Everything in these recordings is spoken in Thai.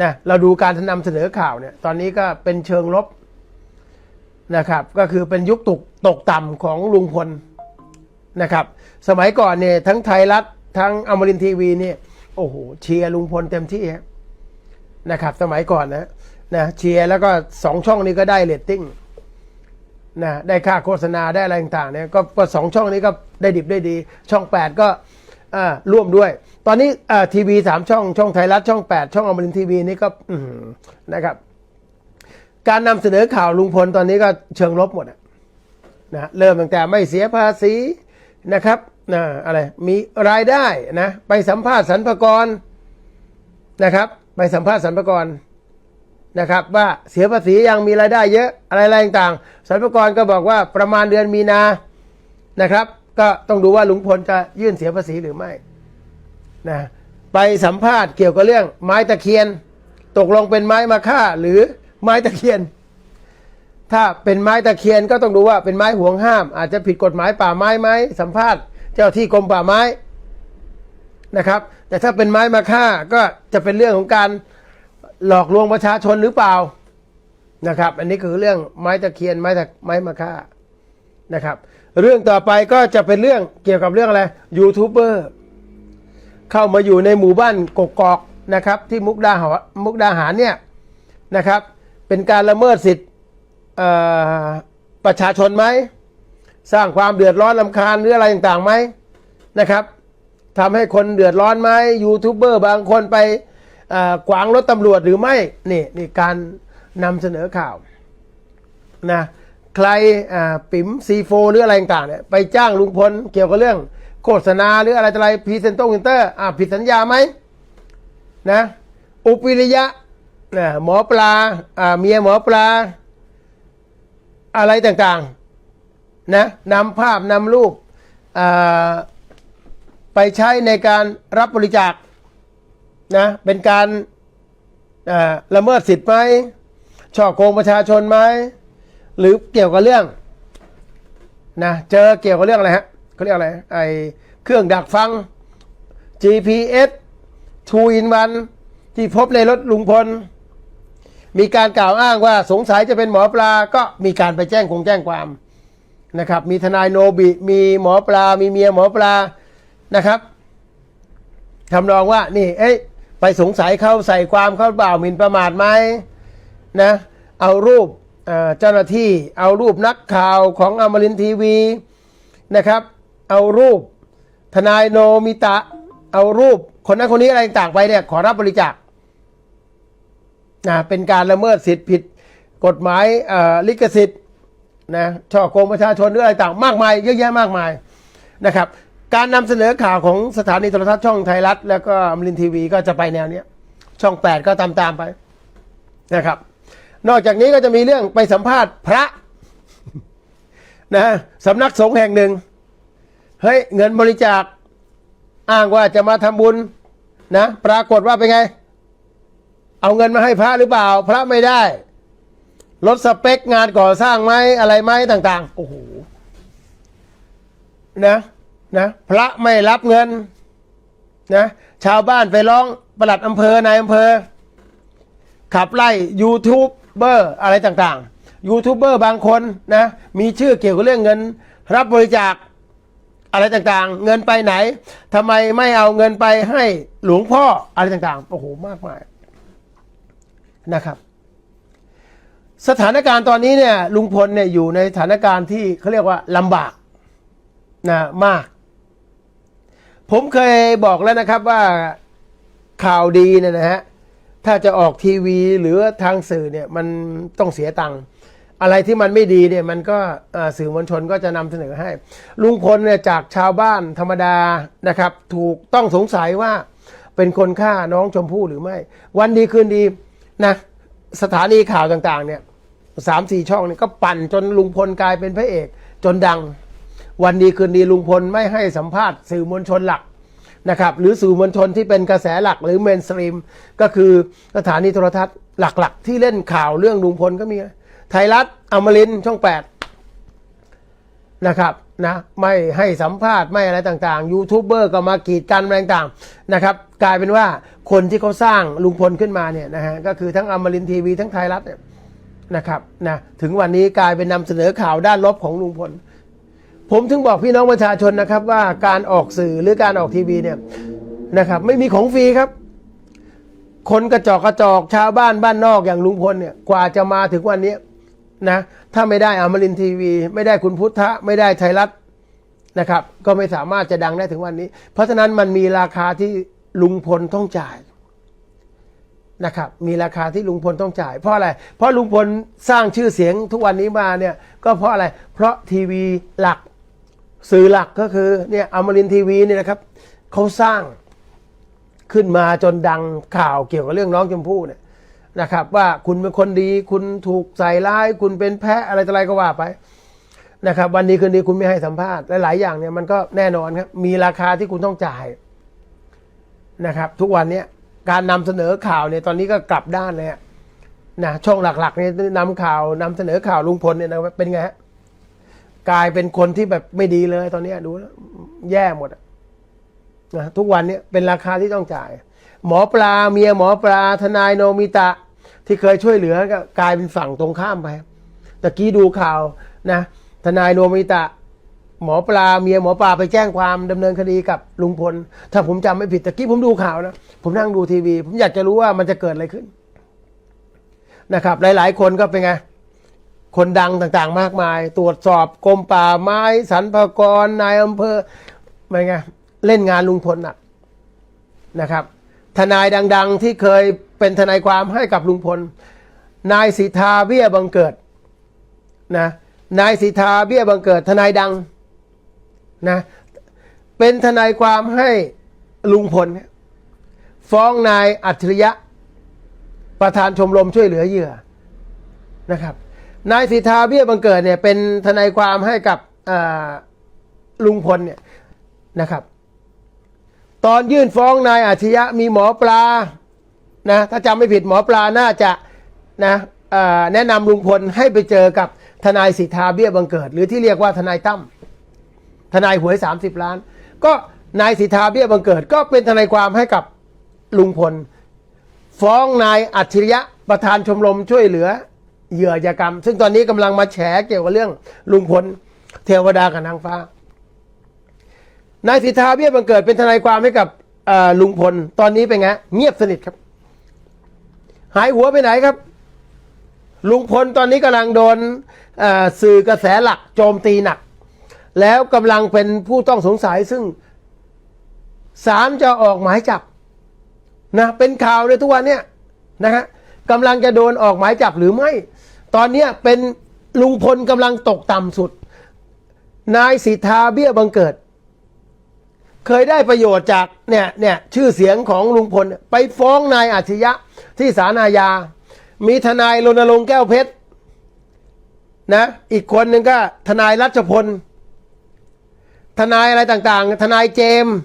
นะเราดูการนำเสนอข่าวเนี่ยตอนนี้ก็เป็นเชิงลบนะครับ ก็คือเป็นยุคตกตกต่ำของลุงพลนะครับ สมัยก่อนเนี่ยทั้งไทยรัฐทั้งอมรินทีวีเนี่ยโอ้โหเชียร์ลุงพลเต็มที่นะครับ สมัยก่อนนะนะเชียร์แล้วก็สองช่องนี้ก็ได้เรตติ้งนะได้ค่าโฆษณาได้อะไรต่างๆเนี่ยก็สองช่องนี้ก็ได้ดิบได้ดี ช่องแปดก็ อ่าร่วมด้วย ตอนนี้อ่าทีวีสามช่องช่องไทยรัฐช่องแปดช่องอมรินทร์ทีวีนี่ก็นะครับ การนำเสนอข่าวลุงพลตอนนี้ก็เชิงลบหมดนะเริ่มตั้งแต่ไม่เสียภาษีนะครับนะอะไรมีรายได้นะไปสัมภาษณ์สรรพากรนะครับ ไปสัมภาษณ์สรรพากรนะครับว่าเสียภาษียังมีรายได้เยอะอะไรๆต่างๆสรรพากรก็บอกว่าประมาณเดือนมีนานะครับ ก็ต้องดูว่าลุงพลจะยื่นเสียภาษีหรือไม่นะไปสัมภาษณ์เกี่ยวกับเรื่องไม้ตะเคียน ตกลงเป็นไม้มาค่าหรือไม้ตะเคียน ถ้าเป็นไม้ตะเคียนก็ต้องดูว่าเป็นไม้ห่วงห้าม อาจจะผิดกฎหมายป่าไม้ไหมสัมภาษณ์เจ้าที่กรมป่าไม้นะครับ แต่ถ้าเป็นไม้มาค่าก็จะเป็นเรื่องของการหลอกลวงประชาชนหรือเปล่านะครับ อันนี้คือเรื่องไม้ตะเคียนไม้ตะไม้มาค่านะครับ เรื่องต่อไปก็จะเป็นเรื่องเกี่ยวกับเรื่องอะไรยูทูบเบอร์เข้ามาอยู่ในหมู่บ้านกกอกนะครับ ที่มุกดาหารมุกดาหารเนี่ยนะครับ เป็นการละเมิดสิทธิ์ประชาชนไหม สร้างความเดือดร้อนลำคาญหรืออะไรต่างๆไหมนะครับทำให้คนเดือดร้อนไหมยูทูบเบอร์บางคนไปขวางรถตำรวจหรือไม่ นี่นี่การนำเสนอข่าวนะ ใครปิ๋มซีโฟหรืออะไรต่างๆเนี่ยไปจ้างลุงพลเกี่ยวกับเรื่องโฆษณาหรืออะไรต่ออะไรพรีเซนต์เซนเตอร์อ่าผิดสัญญาไหมนะอุปิริยะนะหมอปลาอ่าเมียหมอปลา อะไรต่างๆนะนำภาพนำรูปอ่าไปใช้ในการรับบริจาคนะเป็นการอ่าละเมิดสิทธิ์ไหมช่อโกงประชาชนไหม หรือเกี่ยวกับเรื่องนะเจอเกี่ยวกับเรื่องอะไรฮะเขาเรียกอะไรไอเครื่องดักฟัง GPS 2 in 1ที่พบในรถลุงพล มีการกล่าวอ้างว่าสงสัยจะเป็นหมอปลาก็มีการไปแจ้งคงแจ้งความนะครับ มีทนายโนบิมีหมอปลา มีเมียหมอปลานะครับทำนองว่านี่เอ้ยไปสงสัยเขาใส่ความเขาเปล่าหมิ่นประมาทไหมนะเอารูป เจ้าหน้าที่เอารูปนักข่าวของอมรินทร์ทีวีนะครับ เอารูปทนายโนมิตะ เอารูปคนนั้นคนนี้อะไรต่างไปเนี่ยขอรับบริจาคนะเป็นการละเมิดสิทธิผิดกฎหมายลิขสิทธิ์นะช่อโกงประชาชนหรืออะไรต่างมากมาย เยอะแยะมากมายนะครับ การนำเสนอข่าวของสถานีโทรทัศน์ช่องไทยรัฐ แล้วก็อมรินทร์ทีวีก็จะไปแนวเนี้ยช่อง 8 ก็ตามตามๆไปนะครับ นอกจากนี้ก็จะมีเรื่องไปสัมภาษณ์พระนะสำนักสงฆ์แห่งหนึ่งเฮ้ยเงินบริจาค อ้างว่าจะมาทำบุญนะปรากฏว่าเป็นไง เอาเงินมาให้พระหรือเปล่า พระไม่ได้ ลดสเปคงานก่อสร้างไหมอะไรไหมต่าง ๆ โอ้โหนะนะพระไม่รับเงินนะชาวบ้านไปร้องประหลัดอำเภอนายอำเภอ ขับไล่ยูทูบ เบอร์อะไรต่างๆ ยูทูบเบอร์บางคนนะมีชื่อเกี่ยวกับเรื่องเงิน รับบริจาคอะไรต่างๆ เงินไปไหนทำไมไม่เอาเงินไปให้หลวงพ่ออะไรต่างๆโอ้โหมากมายนะครับ สถานการณ์ตอนนี้เนี่ยลุงพลเนี่ยอยู่ในสถานการณ์ที่เขาเรียกว่าลำบากนะมาก ผมเคยบอกแล้วนะครับว่าข่าวดีเนี่ยนะฮะ ถ้าจะออกทีวีหรือทางสื่อเนี่ยมันต้องเสียตังค์อะไรที่มันไม่ดีเนี่ยมันก็สื่อมวลชนก็จะนำเสนอให้ ลุงพลเนี่ยจากชาวบ้านธรรมดานะครับ ถูกต้องสงสัยว่าเป็นคนฆ่าน้องชมพู่หรือไม่ วันดีคืนดีนะสถานีข่าวต่างๆเนี่ยสามสี่ช่องเนี่ยก็ปั่นจนลุงพลกลายเป็นพระเอก จนดัง วันดีคืนดีลุงพลไม่ให้สัมภาษณ์สื่อมวลชนหลัก นะครับหรือสื่อมวลชนที่เป็นกระแสหลักหรือเมนสตรีมก็คือสถานีโทรทัศน์หลักๆ ที่เล่นข่าวเรื่องลุงพลก็มี ไทยรัฐอมรินช่องแปดนะครับนะไม่ให้สัมภาษณ์ไม่อะไรต่างๆ ยูทูบเบอร์ก็มากีดกันอะไรต่างๆนะครับกลายเป็นว่าคนที่เขาสร้างลุงพลขึ้นมาเนี่ยนะฮะก็คือทั้งอมรินทีวีทั้งไทยรัฐเนี่ยนะครับนะถึงวันนี้กลายเป็นนำเสนอข่าวด้านลบของลุงพล ผมถึงบอกพี่น้องประชาชนนะครับ ว่าการออกสื่อหรือการออกทีวีเนี่ยนะครับ ไม่มีของฟรีครับ คนกระจอกกระจอกชาวบ้านบ้านนอกอย่างลุงพลเนี่ยกว่าจะมาถึงวันนี้นะถ้าไม่ได้อมรินทีวี ไม่ได้คุณพุทธะ ไม่ได้ไทยรัฐนะครับ ก็ไม่สามารถจะดังได้ถึงวันนี้ เพราะฉะนั้นมันมีราคาที่ลุงพลต้องจ่ายนะครับมีราคาที่ลุงพลต้องจ่าย เพราะอะไร เพราะลุงพลสร้างชื่อเสียงทุกวันนี้มาเนี่ยก็เพราะอะไร เพราะทีวีหลัก สื่อหลักก็คือเนี่ยอมรินทีวีเนี่ยนะครับเขาสร้างขึ้นมาจนดังข่าวเกี่ยวกับเรื่องน้องชมพู่เนี่ยนะครับ ว่าคุณเป็นคนดีคุณถูกใส่ร้าย คุณเป็นแพะอะไรต่ออะไรก็ว่าไปนะครับ วันนี้คืนดีคุณไม่ให้สัมภาษณ์หลาย ๆ อย่างเนี่ยมันก็แน่นอนครับมีราคาที่คุณต้องจ่ายนะครับ ทุกวันเนี้ยการนำเสนอข่าวเนี่ยตอนนี้ก็กลับด้านเลยนะช่องหลักๆเนี่ยนำข่าวนำเสนอข่าวลุงพลเนี่ยนะเป็นไงฮะ กลายเป็นคนที่แบบไม่ดีเลยตอนนี้ดูแล้วแย่หมดนะทุกวันนี้เป็นราคาที่ต้องจ่าย หมอปลาเมียหมอปลาทนายโนมิตะ ที่เคยช่วยเหลือก็กลายเป็นฝั่งตรงข้ามไปตะกี้ดูข่าวนะ ทนายโนมิตะ หมอปลาเมียหมอปลาไปแจ้งความดำเนินคดีกับลุงพล ถ้าผมจำไม่ผิดตะกี้ผมดูข่าวนะ ผมนั่งดูทีวี ผมอยากจะรู้ว่ามันจะเกิดอะไรขึ้นนะครับ หลาย ๆ คนก็เป็นไง คนดังต่างๆ มากมาย ตรวจสอบกรมป่าไม้สรรพากรนายอำเภอเป็นไงเล่นงานลุงพลนักนะครับ ทนายดัง ๆ ที่เคยเป็นทนายความให้กับลุงพล นายสิทธาเบี้ยบังเกิดนะนายสิทธาเบี้ยบังเกิด ทนายดังนะเป็นทนายความให้ลุงพล ฟ้องนายอัจฉริยะ ประธานชมรมช่วยเหลือเหยื่อนะครับ นายสิทธาเบี้ยบังเกิดเนี่ยเป็นทนายความให้กับลุงพลเนี่ยนะครับ ตอนยื่นฟ้องนายอาชญะมีหมอปลานะถ้าจำไม่ผิดหมอปลาน่าจะนะแนะนำลุงพลให้ไปเจอกับทนายสิทธาเบี้ยบังเกิด หรือที่เรียกว่าทนายตั้มทนายหวย 30 ล้าน ก็นายสิทธาเบี้ยบังเกิด ก็เป็นทนายความให้กับลุงพล ฟ้องนายอัจฉริยะประธานชมรมช่วยเหลือ เหยื่ออาชญากรรม ซึ่งตอนนี้กำลังมาแฉเกี่ยวกับเรื่องลุงพลเทวดากับนางฟ้านายสิทธาเบี้ยบังเกิดเป็นทนายความให้กับลุงพล ตอนนี้เป็นไงเงียบสนิทครับ หายหัวไปไหนครับ ลุงพลตอนนี้กำลังโดนสื่อกระแสหลักโจมตีหนัก แล้วกำลังเป็นผู้ต้องสงสัยซึ่งศาลจะออกหมายจับนะเป็นข่าวเลยทุกวันเนี่ยนะฮะ กำลังจะโดนออกหมายจับหรือไม่ ตอนเนี้เป็นลุงพลกำลังตกต่ำสุด นายสิทธาเบี้ยบังเกิด เคยได้ประโยชน์จากเนี่ยเนี่ยชื่อเสียงของลุงพล ไปฟ้องนายอาชญะที่ศาลอาญา มีทนายรณรงค์แก้วเพชรนะอีกคนหนึ่งก็ทนายรัชพล ทนายอะไรต่างๆ ทนายเจมส์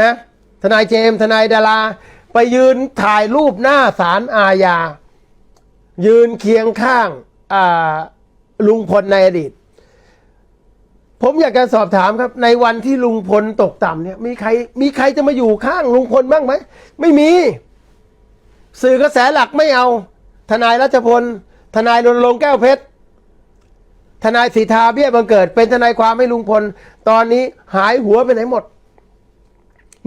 นะทนายเจมส์ทนายดารา ไปยืนถ่ายรูปหน้าศาลอาญา ยืนเคียงข้างาลุงพลในอดีต ผมอยากจะสอบถามครับ ในวันที่ลุงพลตกต่ำเนี่ยมีใคร มีใครจะมาอยู่ข้างลุงพลบ้างไหม ไม่มี สื่อกระแสหลักไม่เอา ทนายรัชพล ทนายรณรงค์แก้วเพชรทนายสีทาเบี้ยบังเกิด เป็นทนายความให้ลุงพล ตอนนี้หายหัวไปไหนหมด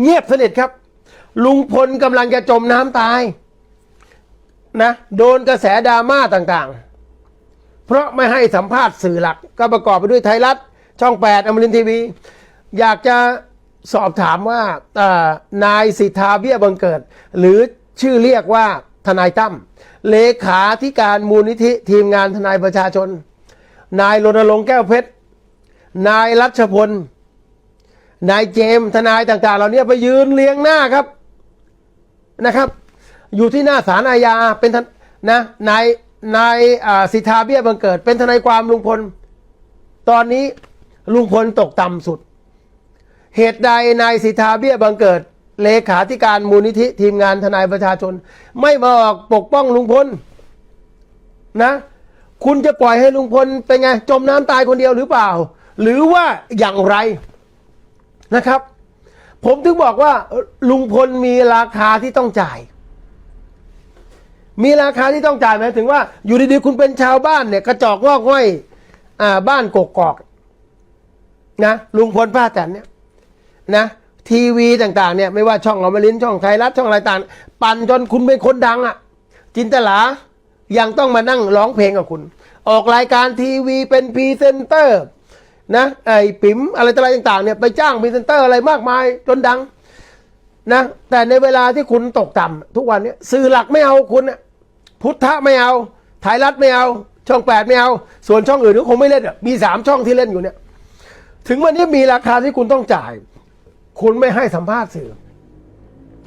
เงียบสนิทครับ ลุงพลกำลังจะจมน้ำตายนะโดนกระแสดราม่าต่างๆ เพราะไม่ให้สัมภาษณ์สื่อหลัก ก็ประกอบไปด้วยไทยรัฐ ช่อง 8อมรินทีวี อยากจะสอบถามว่านายสิทธาเบี้ยบังเกิด หรือชื่อเรียกว่าทนายตั้มเลขาธิการมูลนิธิทีมงานทนายประชาชน นายรณรงค์แก้วเพชร นายรัชพล นายเจมส์ทนายต่างๆ เหล่านี้ไปยืนเรียงหน้าครับ นะครับ อยู่ที่หน้าศาลอาญาเป็นทนะนายนายสิทธาเบี้ยบังเกิด เป็นทนายความลุงพล ตอนนี้ลุงพลตกต่ำสุด เหตุใดนายสิทธาเบี้ยบังเกิด เลขาธิการมูลนิธิทีมงานทนายประชาชน ไม่มาออกปกป้องลุงพลนะ คุณจะปล่อยให้ลุงพลเป็นไงจมน้ำตายคนเดียวหรือเปล่า หรือว่าอย่างไรนะครับ ผมถึงบอกว่าลุงพลมีราคาที่ต้องจ่าย มีราคาที่ต้องจ่ายหมายถึงว่า อยู่ดีๆคุณเป็นชาวบ้านเนี่ย กระจอกงอกง่อย อ่า บ้านกกอกนะลุงพลป้าแตนเนี่ย นะทีวีต่างๆเนี่ยไม่ว่าช่องอมรินทร์ช่องไทยรัฐช่องอะไรต่างปั่นจนคุณเป็นคนดังอะ่ะ จินตลายังต้องมานั่งร้องเพลงกับคุณ ออกรายการทีวีเป็นพรีเซนเตอร์ นะไอ้ปิ๋มอะไรต่ออะไรต่างๆเนี่ยไปจ้างพรีเซนเตอร์อะไรมากมายจนดังนะแต่ในเวลาที่คุณตกต่ำทุกวันเนี้สื่อหลักไม่เอาคุณพุทธะไม่เอาไทยรัฐไม่เอา ช่องแปดไม่เอา ส่วนช่องอื่นก็คงไม่เล่นมีสามช่องที่เล่นอยู่เนี่ย ถึงวันนี้มีราคาที่คุณต้องจ่าย คุณไม่ให้สัมภาษณ์สื่อ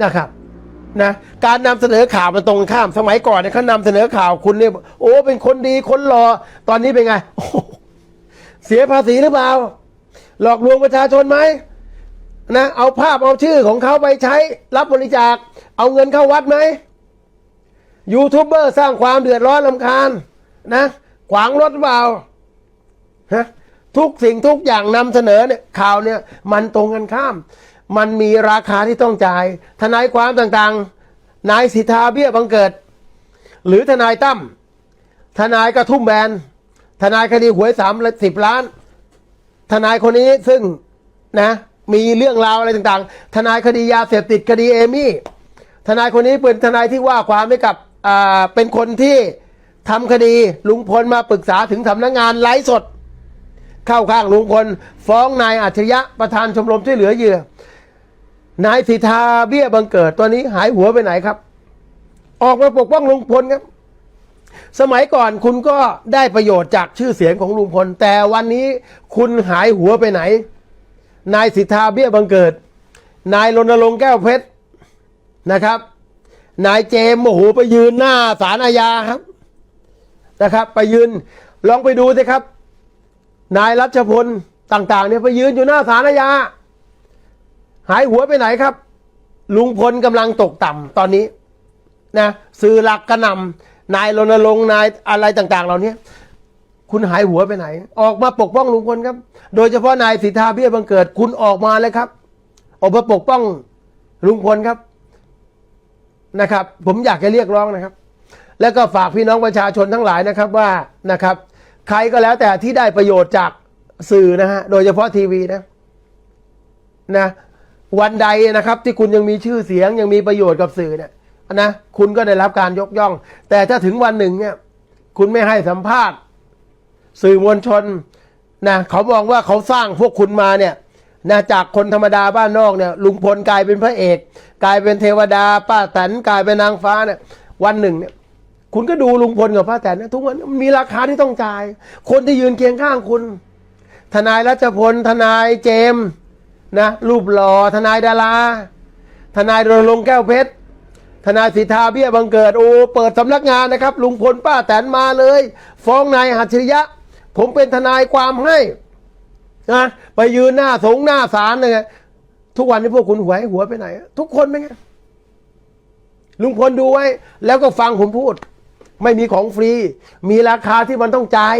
นะครับนะการนำเสนอข่าวมันตรงข้ามสมัยก่อนเนี่ยเขานำเสนอข่าวคุณเนี่ยโอ้เป็นคนดีคนรอตอนนี้เป็นไง เสียภาษีหรือเปล่า หลอกลวงประชาชนไหมนะเอาภาพเอาชื่อของเขาไปใช้รับบริจาค เอาเงินเข้าวัดไหมยูทูบเบอร์สร้างความเดือดร้อนลำคาญนะ ขวางรถหรือเปล่าฮะทุกสิ่งทุกอย่างนำเสนอเนี่ยข่าวเนี่ย มันตรงกันข้าม มันมีราคาที่ต้องจ่าย ทนายความต่างๆ นายสิทธาเบี้ยบังเกิด หรือทนายตั้มทนายกระทุ่มแบน ทนายคดีหวยสามสิบล้าน ทนายคนนี้ซึ่งนะ มีเรื่องราวอะไรต่างๆ ทนายคดียาเสพติดคดีเอมี่ ทนายคนนี้เป็นทนายที่ว่าความให้กับอ่าเป็นคนที่ทำคดีลุงพลมาปรึกษาถึงสำนักงานไลฟ์สด เข้าข้างลุงพลฟ้องนายอัจฉริยะประธานชมรมช่วยเหลือเหยื่อนายสิทธาเบี้ยบังเกิดตัวนี้หายหัวไปไหนครับ ออกมาปกป้องลุงพลครับ สมัยก่อนคุณก็ได้ประโยชน์จากชื่อเสียงของลุงพล แต่วันนี้คุณหายหัวไปไหน นายสิทธาเบี้ยบังเกิด นายรณรงค์แก้วเพชรนะครับ นายเจมส์โอ้โหไปยืนหน้าศาลอาญาครับนะครับ ไปยืนลองไปดูสิครับ นายรัชพลต่างๆเนี่ยไปยืนอยู่หน้าศาลอาญาหายหัวไปไหนครับ ลุงพลกำลังตกต่ำตอนนี้นะสื่อหลักกระนำ นายรณรงค์นายอะไรต่างๆ เหล่านี้คุณหายหัวไปไหน ออกมาปกป้องลุงพลครับ โดยเฉพาะนายสิทธาเบี้ยบังเกิดคุณออกมาเลยครับ ออกมาปกป้องลุงพลครับนะครับ ผมอยากจะเรียกร้องนะครับ แล้วก็ฝากพี่น้องประชาชนทั้งหลายนะครับว่านะครับ ใครก็แล้วแต่ที่ได้ประโยชน์จากสื่อนะฮะโดยเฉพาะทีวีนะนะวันใดนะครับที่คุณยังมีชื่อเสียงยังมีประโยชน์กับสื่อเนี่ย นะคุณก็ได้รับการยกย่อง แต่ถ้าถึงวันหนึ่งเนี่ย คุณไม่ให้สัมภาษณ์ สื่อมวลชนนะเขามองว่าเขาสร้างพวกคุณมาเนี่ยนะจากคนธรรมดาบ้านนอกเนี่ยลุงพลกลายเป็นพระเอก กลายเป็นเทวดาป้าแตนกลายเป็นนางฟ้าเนี่ยวันหนึ่งเนี่ยคุณก็ดูลุงพลกับป้าแตนนะทุกวันมีราคาที่ต้องจ่าย คนที่ยืนเคียงข้างคุณ ทนายรัชพลทนายเจมส์นะรูปหล่อทนายดารา ทนายรณรงค์แก้วเพชร ทนายสิทธาเบี้ยบังเกิดโอ้เปิดสำนักงานนะครับ ลุงพลป้าแตนมาเลย ฟ้องนายหัตถริยะ ผมเป็นทนายความให้นะไปยืนหน้าสงหน้าศาลเลยทุกวันนี้พวกคุณหวยหัวไปไหน ทุกคนไหมไงลุงพลดูไว้ แล้วก็ฟังผมพูด ไม่มีของฟรี มีราคาที่มันต้องจ่าย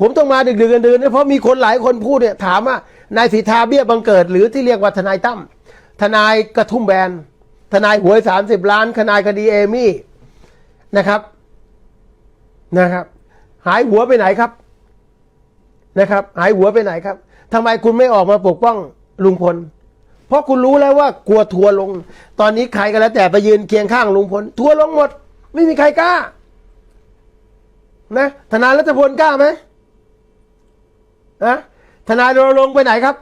ผมต้องมาดึกๆกันดื่นเพราะมีคนหลายคนพูดเนี่ยถามว่านายสิทธาเบี้ยบังเกิด หรือที่เรียกว่าทนายตั้มทนายกระทุ่มแบน ทนายหวยสามสิบล้านทนายคดีเอมี่นะครับนะครับ หายหัวไปไหนครับนะครับ หายหัวไปไหนครับทำไมคุณไม่ออกมาปกป้องลุงพล เพราะคุณรู้แล้วว่ากลัวทัวร์ลง ตอนนี้ใครก็แล้วแต่ไปยืนเคียงข้างลุงพล ทัวร์ลงหมด ไม่มีใครกล้า นะทนายรัชพลกล้าไหมนะทนายรณรงค์ไปไหนครับ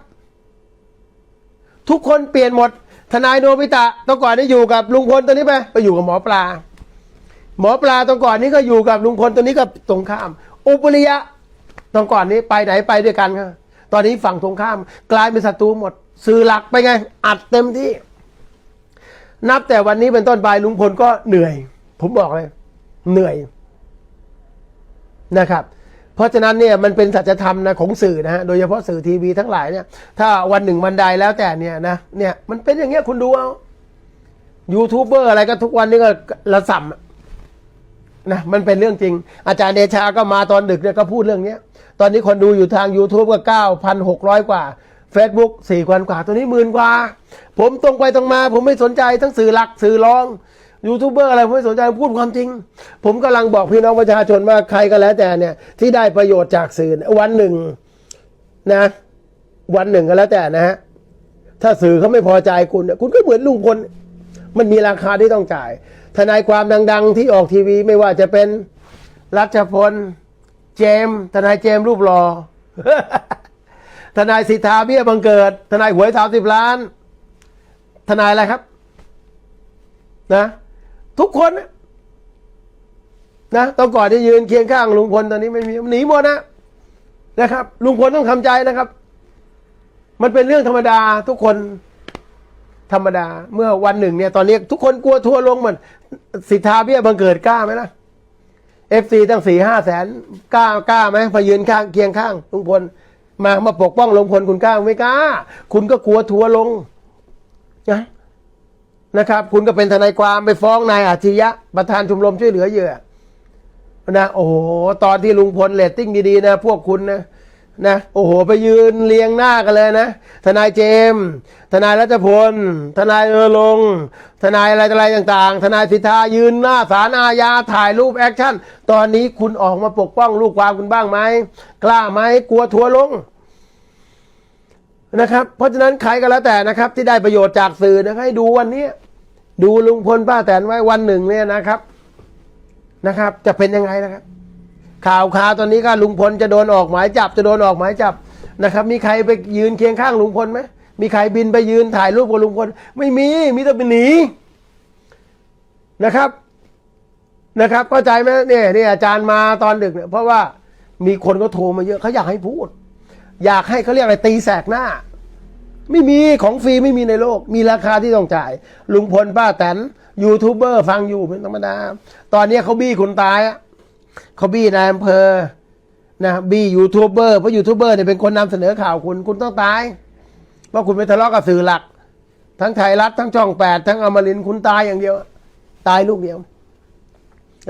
ทุกคนเปลี่ยนหมด ทนายโนบิตะตอนก่อนนี่อยู่กับลุงพลตอนนี้ไปไปอยู่กับหมอปลา หมอปลาตอนก่อนนี้ก็อยู่กับลุงพลตอนนี้ก็ตรงข้าม อุปริยะตอนก่อนนี้ไปไหนไปด้วยกันครับตอนนี้ฝั่งตรงข้าม กลายเป็นศัตรูหมด สื่อหลักไปไง อัดเต็มที่ นับแต่วันนี้เป็นต้นไปลุงพลก็เหนื่อย ผมบอกเลย เหนื่อยนะครับ เพราะฉะนั้นเนี่ยมันเป็นสัจธรรมนะของสื่อนะฮะโดยเฉพาะสื่อทีวีทั้งหลายเนี่ยถ้าวันหนึ่งวันใดแล้วแต่เนี่ยนะเนี่ยมันเป็นอย่างเงี้ยคุณดูเอายูทูบเบอร์อะไรก็ทุกวันนี้ก็ระส่ำนะมันเป็นเรื่องจริง อาจารย์เดชาก็มาตอนดึกเนี่ยก็พูดเรื่องเนี้ยตอนนี้คนดูอยู่ทาง YouTube ก็ 9,600 กว่า Facebook 4พันกว่า ตัวนี้หมื่นกว่า ผมตรงไปตรงมา ผมไม่สนใจทั้งสื่อหลักสื่อรอง ยูทูบเบอร์อะไรผมไม่สนใจพูดความจริง ผมกำลังบอกพี่น้องประชาชนว่าใครก็แล้วแต่เนี่ย ที่ได้ประโยชน์จากสื่อวันหนึ่งนะ วันหนึ่งก็แล้วแต่นะฮะถ้าสื่อเขาไม่พอใจคุณเนี่ยคุณก็เหมือนลุงพลมันมีราคาที่ต้องจ่าย ทนายความดัง ๆ ที่ออกทีวีไม่ว่าจะเป็นรัชพล เจม ทนายเจมรูปหล่อทนายสิทธาเบี้ยบังเกิด ทนายหวยสามสิบล้าน ทนายอะไรครับ นะ ทุกคนนะนะต้องก่อนที่ยืนเคียงข้างลุงพลตอนนี้ไม่มีหนีหมดนะนะครับ ลุงพลต้องทำใจนะครับ มันเป็นเรื่องธรรมดาทุกคนธรรมดา เมื่อวันหนึ่งเนี่ย ตอนนี้ทุกคนกลัวทัวร์ลงหมือนสิทธาเบี้ยบังเกิดกล้าไหมล่ะเอฟซีตั้งสี่ห้าแสนกล้ากล้าไหมพยืนข้างเคียงข้างลุงพลมามาปกป้องลุงพลคุณกล้าไม่กล้า คุณก็กลัวทัวร์ลงนะ นะครับ คุณก็เป็นทนายความไปฟ้องนายอาชียะ ประธานชมรมช่วยเหลือเหยื่อนะโอ้โหตอนที่ลุงพลเรตติ้งดีๆนะ พวกคุณนะนะโอ้โห ไปยืนเรียงหน้ากันเลยนะ ทนายเจมส์ทนายรัชพล ทนายเออลง ทนายอะไรอะไรต่างๆ ทนายสิทธายืนหน้าศาลอาญาถ่ายรูปแอคชั่น ตอนนี้คุณออกมาปกป้องลูกความคุณบ้างไหม กล้าไหมกลัวทัวร์ลง นะครับ เพราะฉะนั้นใครก็แล้วแต่นะครับ ที่ได้ประโยชน์จากสื่อนะให้ดูวันนี้ดูลุงพลป้าแตนไว้วันหนึ่งเนี่ยนะครับนะครับ จะเป็นยังไงนะครับ ข่าวข่าวตอนนี้ก็ลุงพลจะโดนออกหมายจับจะโดนออกหมายจับนะครับ มีใครไปยืนเคียงข้างลุงพลไหมมีใครบินไปยืนถ่ายรูปกับลุงพลไม่มีมีแต่ไปหนีนะครับนะครับเข้าใจไหมเนี่ยนี่อาจารย์มาตอนดึกเนี่ยเพราะว่ามีคนก็โทรมาเยอะเขาอยากให้พูด อยากให้เขาเรียกอะไรตีแสกหน้า ไม่มีของฟรีไม่มีในโลก มีราคาที่ต้องจ่าย ลุงพลป้าแตนยูทูบเบอร์ฟังอยู่เป็นธรรมดา ตอนนี้เขาบี้คนตายอะเขาบี้นายอำเภอนะบี้ยูทูบเบอร์เพราะยูทูบเบอร์เนี่ยเป็นคนนำเสนอข่าวคุณคุณต้องตายเพราะคุณไปทะเลาะกับสื่อหลัก ทั้งไทยรัฐทั้งช่องแปดทั้งอมรินคุณตายอย่างเดียว ตายลูกเดียว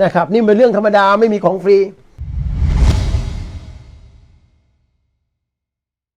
นะครับ นี่เป็นเรื่องธรรมดาไม่มีของฟรี